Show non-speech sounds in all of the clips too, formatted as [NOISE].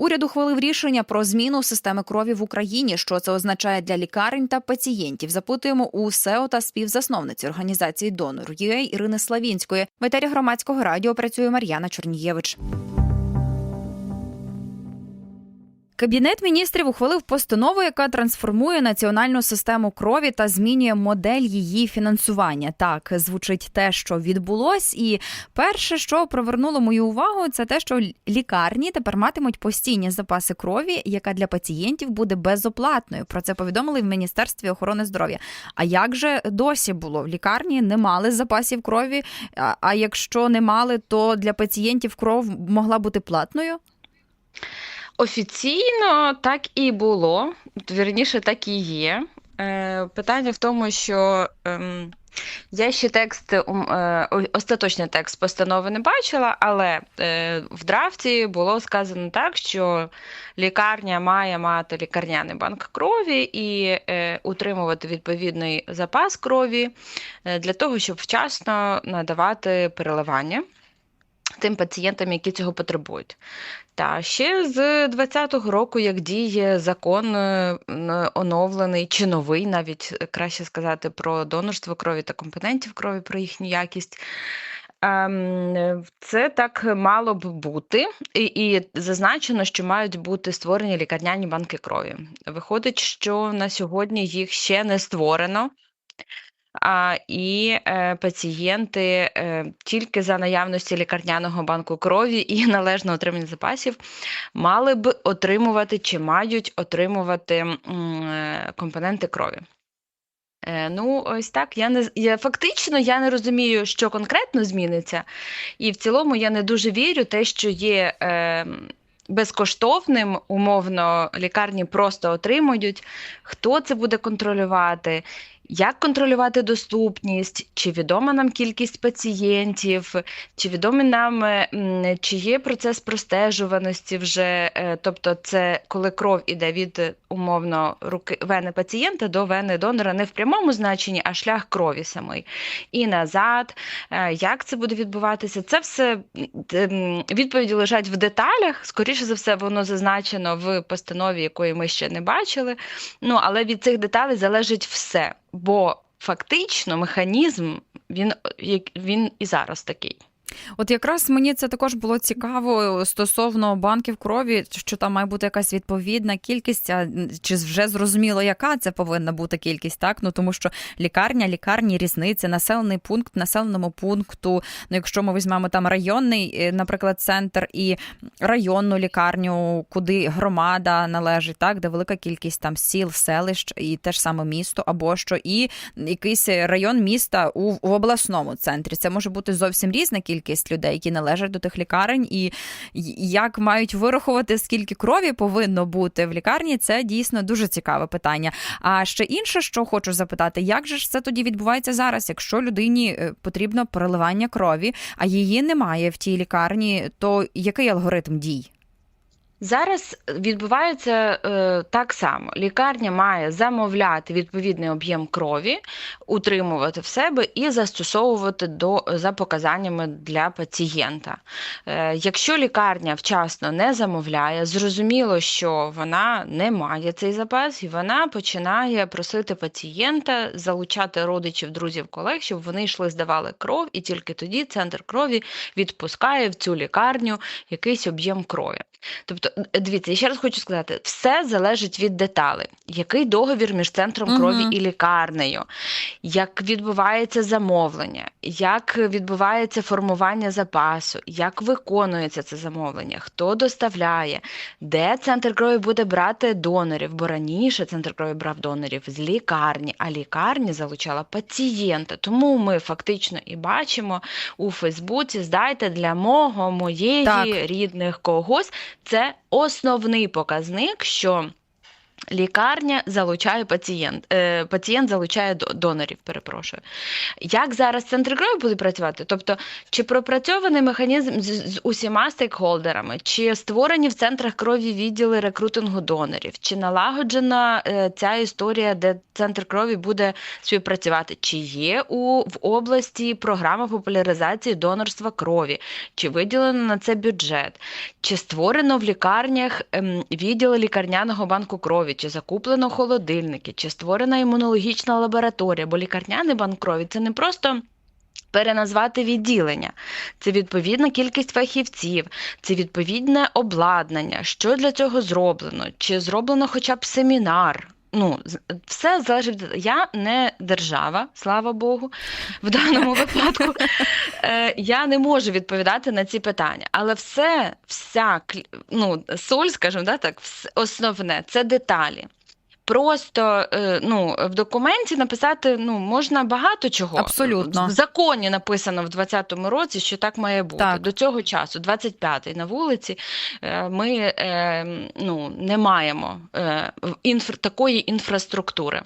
Уряд ухвалив рішення про зміну системи крові в Україні. Що це означає для лікарень та пацієнтів? Запитуємо у СЕО та співзасновниці організації Донор UA Ірини Славінської. В етері громадського радіо працює Мар'яна Чорнієвич. Кабінет міністрів ухвалив постанову, яка трансформує національну систему крові та змінює модель її фінансування. Так звучить те, що відбулось, і перше, що привернуло мою увагу, це те, що лікарні тепер матимуть постійні запаси крові, яка для пацієнтів буде безоплатною. Про це повідомили в міністерстві охорони здоров'я. А як же досі було? Лікарні не мали запасів крові. А якщо не мали, то для пацієнтів кров могла бути платною. Офіційно так і було, вірніше, так і є. Е, Питання в тому, що ем, я ще текст, ум, е, остаточний текст постанови не бачила, але е, в драфті було сказано так, що лікарня має мати лікарняний банк крові і утримувати відповідний запас крові для того, щоб вчасно надавати переливання тим пацієнтам, які цього потребують. Та ще з 20-го року, як діє закон е, оновлений чи новий, навіть е, краще сказати, про донорство крові та компонентів крові, про їхню якість. Ем, е, Це так мало б бути, і, і зазначено, що мають бути створені лікарняні банки крові. Виходить, що на сьогодні їх ще не створено. А, і е, пацієнти е, тільки за наявності лікарняного банку крові і [LAUGHS] належного отримання запасів мали б отримувати чи мають отримувати е, компоненти крові. Е, Ну, ось так. Я не я фактично я не розумію, що конкретно зміниться, і в цілому я не дуже вірю те, що є е, безкоштовним, умовно, лікарні просто отримують. Хто це буде контролювати? Як контролювати доступність? Чи відома нам кількість пацієнтів? Чи відомий нам, е, чи є процес простежуваності вже? е, Тобто, це коли кров іде від е, умовно руки вени пацієнта до вени донора не в прямому значенні, а шлях крові самий. І назад. Як це буде відбуватися? Це все відповіді лежать в деталях. Скоріше за все, воно зазначено в постанові, якої ми ще не бачили. Ну, але від цих деталей залежить все, бо фактично механізм він, він і зараз такий. От якраз мені це також було цікаво стосовно банків крові, що там має бути якась відповідна кількість, а чи вже зрозуміло, яка це повинна бути кількість, так? Ну тому що лікарня, лікарні різниця, населений пункт населеному пункту. Ну, якщо ми візьмемо там районний, е, наприклад, центр і районну лікарню, куди громада належить, так, де велика кількість там сіл, селищ і те ж саме місто, або що, і якийсь район міста у в обласному центрі. Це може бути зовсім різна кількість людей, які належать до тих лікарень, і як мають вирахувати, скільки крові повинно бути в лікарні, це дійсно дуже цікаве питання. А ще інше, що хочу запитати, як же ж це тоді відбувається зараз, якщо людині е, потрібно переливання крові, а її немає в тій лікарні, то який алгоритм дій? Зараз відбувається е, так само. Лікарня має замовляти відповідний об'єм крові, утримувати в себе і застосовувати до, за показаннями для пацієнта. Е, якщо лікарня вчасно не замовляє, зрозуміло, що вона не має цей запас, і вона починає просити пацієнта залучати родичів, друзів, колег, щоб вони йшли, здавали кров, і тільки тоді центр крові відпускає в цю лікарню якийсь об'єм крові. Тобто, е, дивіться, я ще раз хочу сказати, все залежить від деталей. Який договір між центром крові Мгм. і лікарнею, як відбувається замовлення, як відбувається формування запасу, як виконується це замовлення, хто доставляє, де центр крові буде брати донорів, бо раніше центр крові брав донорів з лікарні, а лікарня залучала пацієнта. Тому ми фактично і бачимо у Фейсбуці здайте для мого, моєї, Так. рідних когось. Це основний показник, що Лікарня залучає пацієнт, е, пацієнт залучає до- донорів, перепрошую. Як зараз центри крові будуть працювати? Тобто, чи пропрацьований механізм з, з усіма стейкхолдерами, чи створені в центрах крові відділи рекрутингу донорів, чи налагоджена е, ця історія, де центр крові буде співпрацювати? Чи є у в області програма популяризації донорства крові, чи виділено на це бюджет? Чи створено в лікарнях ем, відділи лікарняного банку крові, чи закуплено холодильники, чи створена імунологічна лабораторія? Бо лікарняний банкрові це не просто. Переназвати відділення, це відповідна кількість фахівців, це відповідне обладнання. Що для цього зроблено? Чи зроблено хоча б семінар? Ну, все залежить від я не держава, слава Богу, в даному випадку. [LAUGHS] Е, я не можу відповідати на ці питання, але все, вся ну, соль, скажімо, да, так, основне це деталі. Просто е, ну, в документі написати ну, можна багато чого. Абсолютно. В законі написано в 2020 році, що так має бути. Так. До цього часу, 25-й на вулиці, е, ми е, ну, не маємо такої інфраструктури.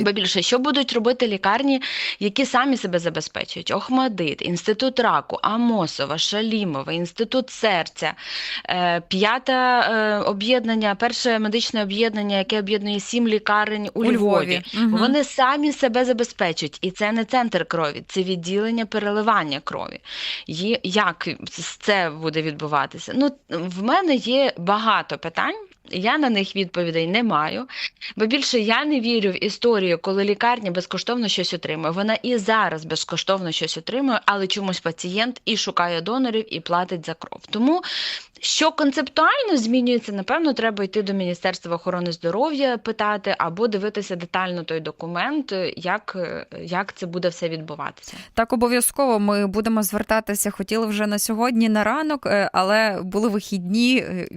Бо більше, що будуть робити лікарні, які самі себе забезпечують? Охмадит, інститут раку, Амосова, Шалімова, інститут серця, е, п'яте об'єднання, перше медичне об'єднання, яке об'єднує сім лікарень у, Львові. Мгм. Вони самі себе забезпечують, і це не центр крові, це відділення переливання крові. Як це буде відбуватися? Ну, в мене є багато питань. Я на них відповідей не маю, бо більше я не вірю в історію, коли лікарня безкоштовно щось отримує. Вона і зараз безкоштовно щось отримує, але чомусь пацієнт і шукає донорів, і платить за кров. Тому що концептуально змінюється, напевно, треба йти до Міністерства охорони здоров'я питати або дивитися детально той документ, як, як це буде все відбуватися. Так, обов'язково ми будемо звертатися. Хотіли вже на сьогодні на ранок, е, але були вихідні е,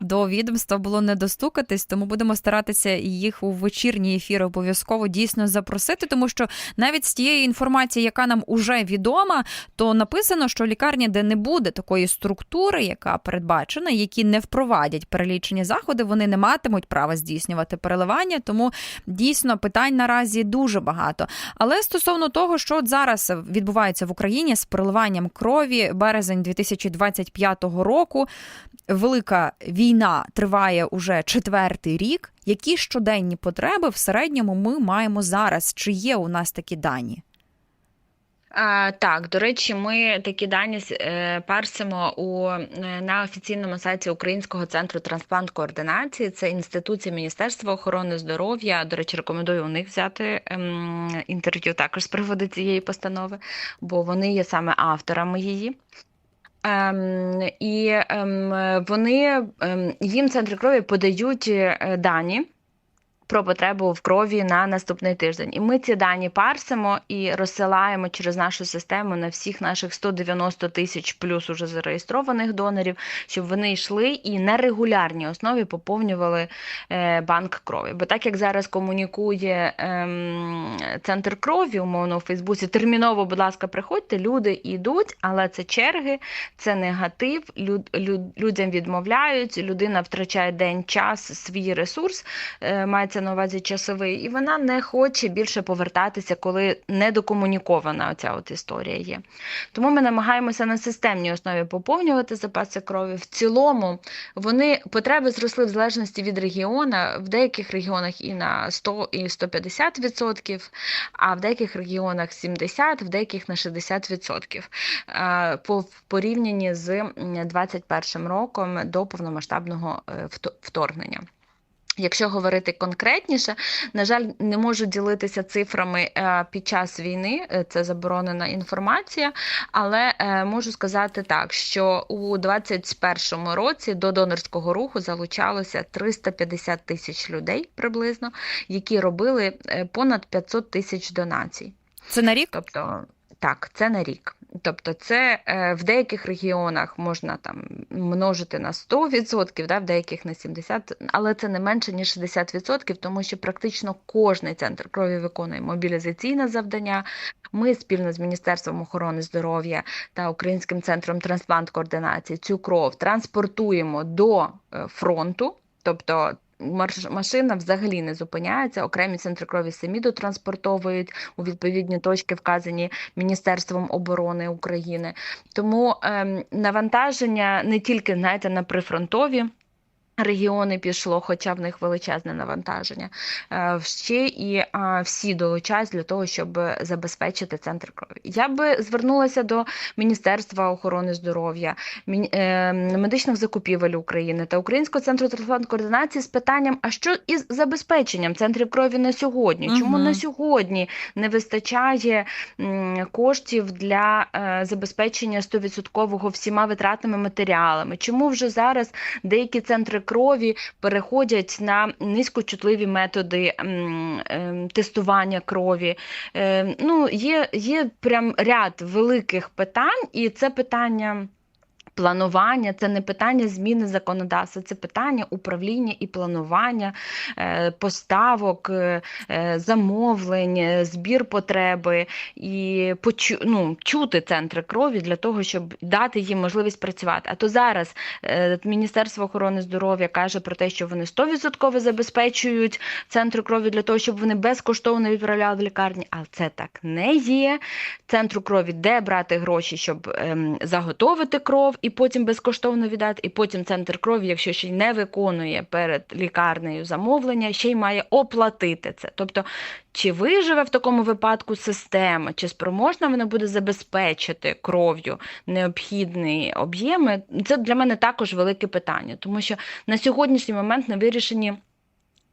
до відомства було не достукатись, тому будемо старатися їх у вечірній ефір обов'язково дійсно запросити, тому що навіть з тієї інформації, яка нам уже відома, то написано, що лікарні, де не буде такої структури, яка передбачена, які не впровадять перелічені заходи, вони не матимуть права здійснювати переливання. Тому дійсно питань наразі дуже багато. Але стосовно того, що от зараз відбувається в Україні з переливанням крові, березень 2025 року, велика війна триває уже четвертий рік. Які щоденні потреби в середньому ми маємо зараз? Чи є у нас такі дані? Так, до речі, ми такі дані е, парсимо у, е, на офіційному сайті Українського центру трансплант-координації. Це інституція Міністерства охорони здоров'я. До речі, рекомендую у них взяти ем, інтерв'ю також з приводу цієї постанови, бо вони є саме авторами її. Ем, і ем, вони ем, їм центри крові подають е, дані про потребу в крові на наступний тиждень. І ми ці дані парсимо і розсилаємо через нашу систему на всіх наших 190 тисяч плюс уже зареєстрованих донорів, щоб вони йшли і на регулярній основі поповнювали е, банк крові. Бо так як зараз комунікує ем, центр крові, умовно у Фейсбуці, терміново, будь ласка, приходьте, люди йдуть, але це черги, це негатив, люд, люд, людям відмовляють, людина втрачає день, час, свій ресурс, е, мається на увазі часовий, і вона не хоче більше повертатися, коли недокомунікована оця от історія є. Тому ми намагаємося на системній основі поповнювати запаси крові. В цілому вони потреби зросли в залежності від регіона, в деяких регіонах і на 100 і 150 відсотків, а в деяких регіонах 70, в деяких на 60 відсотків е, по порівнянні з м, 21 роком до повномасштабного е, вторгнення. Якщо говорити конкретніше, на жаль, не можу ділитися цифрами е, під час війни, е, це заборонена інформація, але е, можу сказати так, що у 2021 році до донорського руху залучалося 350 тисяч людей приблизно, які робили понад 500 тисяч донацій. Це на рік? Тобто, так, це на рік. Тобто, це е, в деяких регіонах можна там множити на 100%, да, в деяких на 70%, але це не менше ніж 60%, тому що практично кожний центр крові виконує мобілізаційне завдання. Ми спільно з Міністерством охорони здоров'я та Українським центром трансплант координації цю кров транспортуємо до е, фронту. Тобто машина взагалі не зупиняється. Окремі центри крові самі дотранспортовують у відповідні точки, вказані Міністерством оборони України. Тому ем, навантаження не тільки знаєте, на прифронтові. Регіони пішло, хоча в них величезне навантаження. Е, Ще і всі долучаюсь для того, щоб забезпечити центр крові. Я би звернулася до Міністерства охорони здоров'я, е, медичних закупівель України та Українського центру телефонної координації з питанням: а що із забезпеченням центрів крові на сьогодні? Чому Мгм. на сьогодні не вистачає коштів для е, забезпечення 100% всіма витратними матеріалами? Чому вже зараз деякі центри крові переходять на низькочутливі методи ем, тестування крові? Е, Ну, є, є прям ряд великих питань, і це питання. Планування це не питання зміни законодавства, це питання управління і планування е, поставок, е, е, замовлень, збір потреби і почу, ну, чути центри крові для того, щоб дати їм можливість працювати. А то зараз Міністерство охорони здоров'я каже про те, що вони 100% забезпечують центри крові для того, щоб вони безкоштовно відправляли в лікарні, але це так не є. Центру крові, де брати гроші, щоб ем, заготовити кров і потім безкоштовно віддати, і потім центр крові, якщо ще й не виконує перед лікарнею замовлення, ще й має оплатити це. Тобто, чи виживе в такому випадку система, чи спроможна вона буде забезпечити кров'ю необхідні об'єми, це для мене також велике питання, тому що на сьогоднішній момент не вирішені.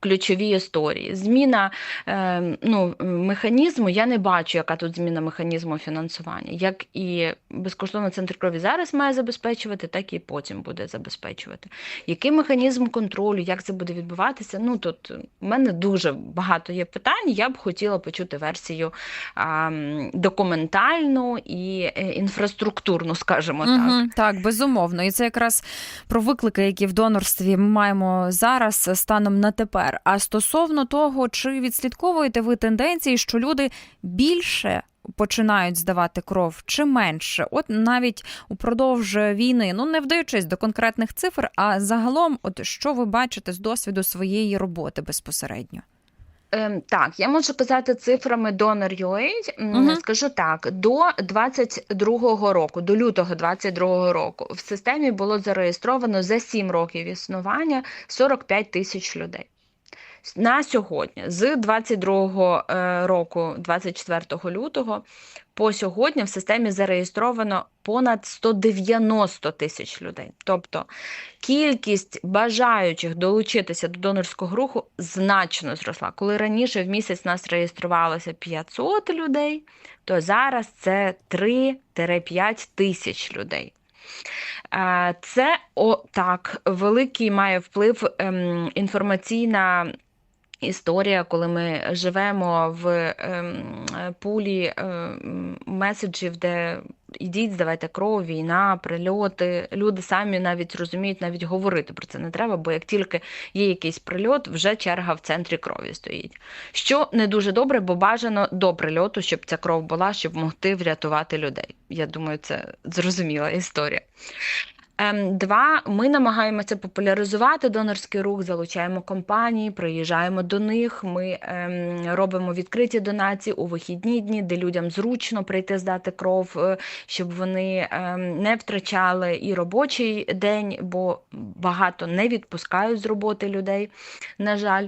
Ключові історії. Зміна е, ну, механізму, я не бачу, яка тут зміна механізму фінансування. Як і безкоштовно центр крові зараз має забезпечувати, так і потім буде забезпечувати. Який механізм контролю, як це буде відбуватися? Ну тут у мене дуже багато є питань. Я б хотіла почути версію а, документальну і е, інфраструктурну, скажімо так. Угу, так, безумовно. І це якраз про виклики, які в донорстві ми маємо зараз станом на тепер. А стосовно того, чи відслідковуєте ви тенденції, що люди більше починають здавати кров чи менше? От навіть упродовж війни, ну не вдаючись до конкретних цифр, а загалом, от що ви бачите з досвіду своєї роботи безпосередньо? Ем, Так, я можу казати цифрами. М, Мгм. Скажу так, до 22-го року, до лютого 22-го року, в системі було зареєстровано за 7 років існування 45 тисяч людей. На сьогодні, з 22-го е, року, 24 лютого, по сьогодні в системі зареєстровано понад 190 тисяч людей. Тобто кількість бажаючих долучитися до донорського руху значно зросла. Коли раніше в місяць нас реєструвалося 500 людей, то зараз це 3-5 тисяч людей. Е, Це о, так, великий має вплив ем, інформаційна історія, коли ми живемо в ем, пулі ем, меседжів, де ідіть, здавайте кров, війна, прильоти. Люди самі навіть розуміють, навіть говорити про це не треба, бо як тільки є якийсь прильот, вже черга в центрі крові стоїть. Що не дуже добре, бо бажано до прильоту, щоб ця кров була, щоб могти врятувати людей. Я думаю, це зрозуміла історія. Ем, Два, ми намагаємося популяризувати донорський рух, залучаємо компанії, приїжджаємо до них. Ми ем, робимо відкриті донації у вихідні дні, де людям зручно прийти здати кров, е, щоб вони ем, не втрачали і робочий день, бо багато не відпускають з роботи людей, на жаль.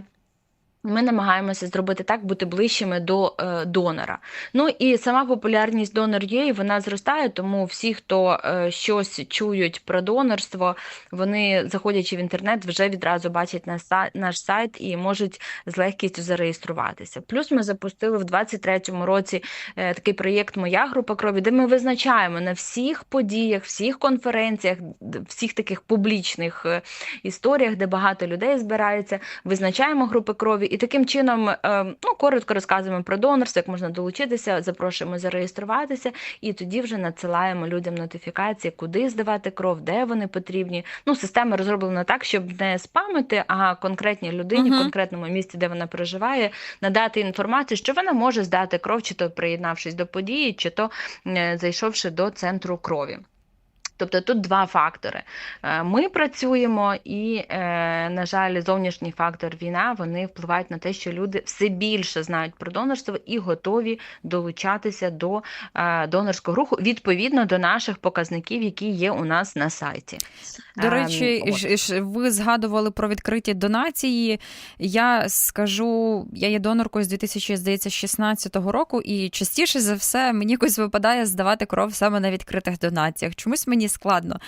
Ми намагаємося зробити так, бути ближчими до е, донора. Ну і сама популярність донор є, вона зростає, тому всі, хто е, щось чують про донорство, вони, заходячи в інтернет, вже відразу бачать наш наш сайт і можуть з легкістю зареєструватися. Плюс ми запустили в 23-му році е, такий проєкт Моя група крові, де ми визначаємо на всіх подіях, всіх конференціях, всіх таких публічних е, історіях, де багато людей збирається, визначаємо групи крові і таким чином е, ну, коротко розказуємо про донорство, як можна долучитися, запрошуємо зареєструватися, і тоді вже надсилаємо людям нотифікації, куди здавати кров, де вони потрібні. Ну, система розроблена так, щоб не спамити, а конкретній людині, Мгм. конкретному місці, де вона проживає, надати інформацію, що вона може здати кров, чи то приєднавшись до події, чи то е, зайшовши до центру крові. Тобто тут два фактори. Е, Ми працюємо, і, е, на жаль, зовнішній фактор війна вони впливають на те, що люди все більше знають про донорство і готові долучатися до е, донорського руху відповідно до наших показників, які є у нас на сайті. До Ем, речі, от. ви згадували про відкриті донації. Я скажу, я є доноркою з 2016 року, і частіше за все мені якось випадає здавати кров саме на відкритих донаціях. Чомусь мені складно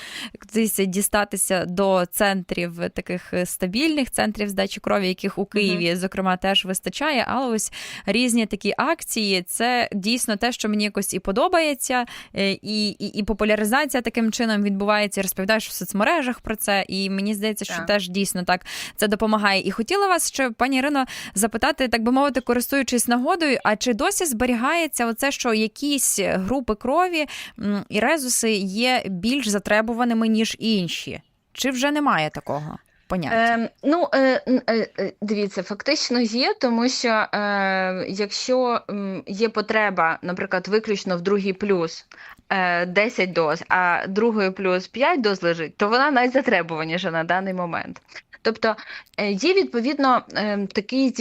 десь дістатися до центрів таких стабільних центрів здачі крові, яких у Києві, зокрема, теж вистачає. Але ось різні такі акції це дійсно те, що мені якось і подобається, е, і, і, і популяризація таким чином відбувається. Розповідаєш в соцмережах про це, і мені здається, що Так. теж дійсно так це допомагає. І хотіла вас ще, пані Ірино, запитати, так би мовити, користуючись нагодою, а чи досі зберігається оце, що якісь групи крові і резуси є більш затребуваними ніж інші? Чи вже немає такого поняття? Е, ну, е, е, е, дивіться, фактично є, тому що е, якщо є потреба, наприклад, виключно в другий плюс е, 10 доз, а другої плюс 5 доз лежить, то вона найзатребуваніша на даний момент. Тобто е, є відповідно е, такий,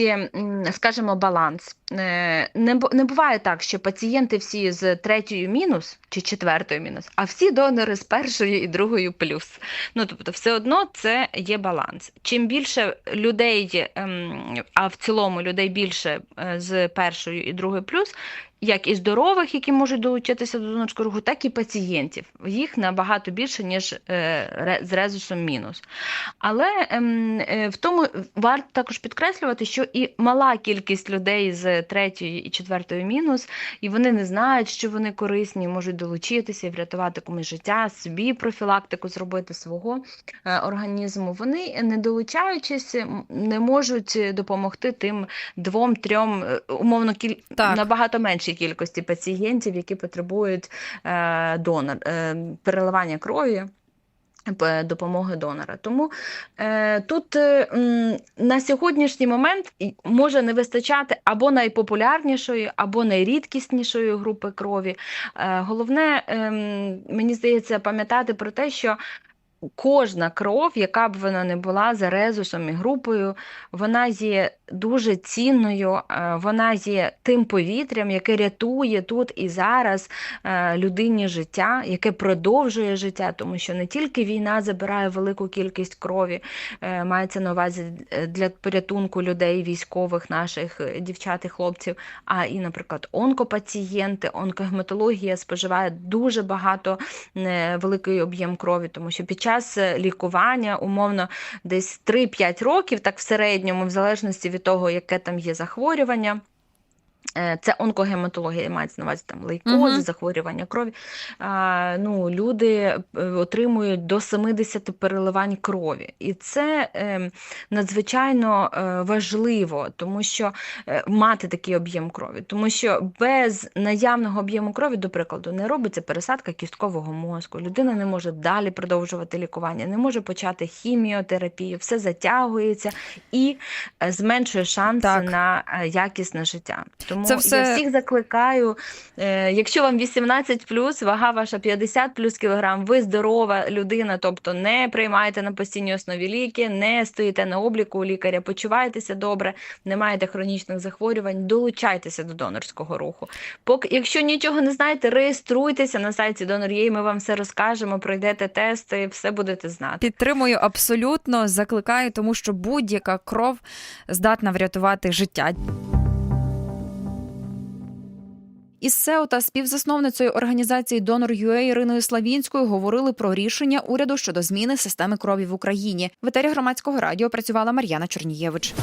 скажімо, баланс. Е, Не, буває так, що пацієнти всі з третьою мінус чи четвертою мінус, а всі донори з першою і другою плюс. Ну, тобто, все одно це є баланс. Чим більше людей, ем, а в цілому людей більше е, з першою і другою плюс, як і здорових, які можуть долучитися до донорського руху, так і пацієнтів. Їх набагато більше, ніж е, з резусом мінус. Але ем, е, в тому варто також підкреслювати, що і мала кількість людей з третьої і четвертої мінус, і вони не знають, що вони корисні, можуть долучитися і врятувати комусь життя, собі профілактику зробити свого е, організму. Вони, не долучаючись, не можуть допомогти тим двом, трьом, е, умовно, кіль... Набагато меншій кількості пацієнтів, які потребують е, донор, е, переливання крові. Допомоги донора. Тому е, тут е, на сьогоднішній момент може не вистачати або найпопулярнішої, або найрідкіснішої групи крові. Е, головне, ем, мені здається, пам'ятати про те, що кожна кров, яка б вона не була за резусом і групою, вона є дуже цінною, е, вона є тим повітрям, яке рятує тут і зараз е, людині життя, яке продовжує життя, тому що не тільки війна забирає велику кількість крові, е, мається на увазі для порятунку людей, військових, наших дівчат і хлопців, а і, наприклад, онкопацієнти, онкогематологія споживає дуже багато великий об'єм крові, тому що під час е, лікування, умовно, десь 3-5 років, так в середньому, в залежності від того, яке там є захворювання. Е, Це онкогематологія, мається на увазі там лейкози, Мгм. захворювання крові. А, ну, люди е, отримують до 70 переливань крові. І це е, надзвичайно е, важливо, тому що е, мати такий об'єм крові. Тому що без наявного об'єму крові, до прикладу, не робиться пересадка кісткового мозку. Людина не може далі продовжувати лікування, не може почати хіміотерапію, все затягується і е, зменшує шанси Так. на е, якісне життя. Тому Це все- я всіх закликаю, е, якщо вам 18 вага ваша 50 плюс кілограм, ви здорова людина, тобто не приймаєте на постійній основі ліки, не стоїте на обліку у лікаря, почуваєтеся добре, не маєте хронічних захворювань, долучайтеся до донорського руху. Поки, якщо нічого не знаєте, реєструйтеся на сайті Donor.ua, ми вам все розкажемо, пройдете тести, все будете знати. Підтримую абсолютно, закликаю, тому що будь-яка кров здатна врятувати життя. Із СЕО та співзасновницею організації Donor.ua Іриною Славінською говорили про рішення уряду щодо зміни системи крові в Україні. В етері громадського радіо працювала Мар'яна Чернієвич.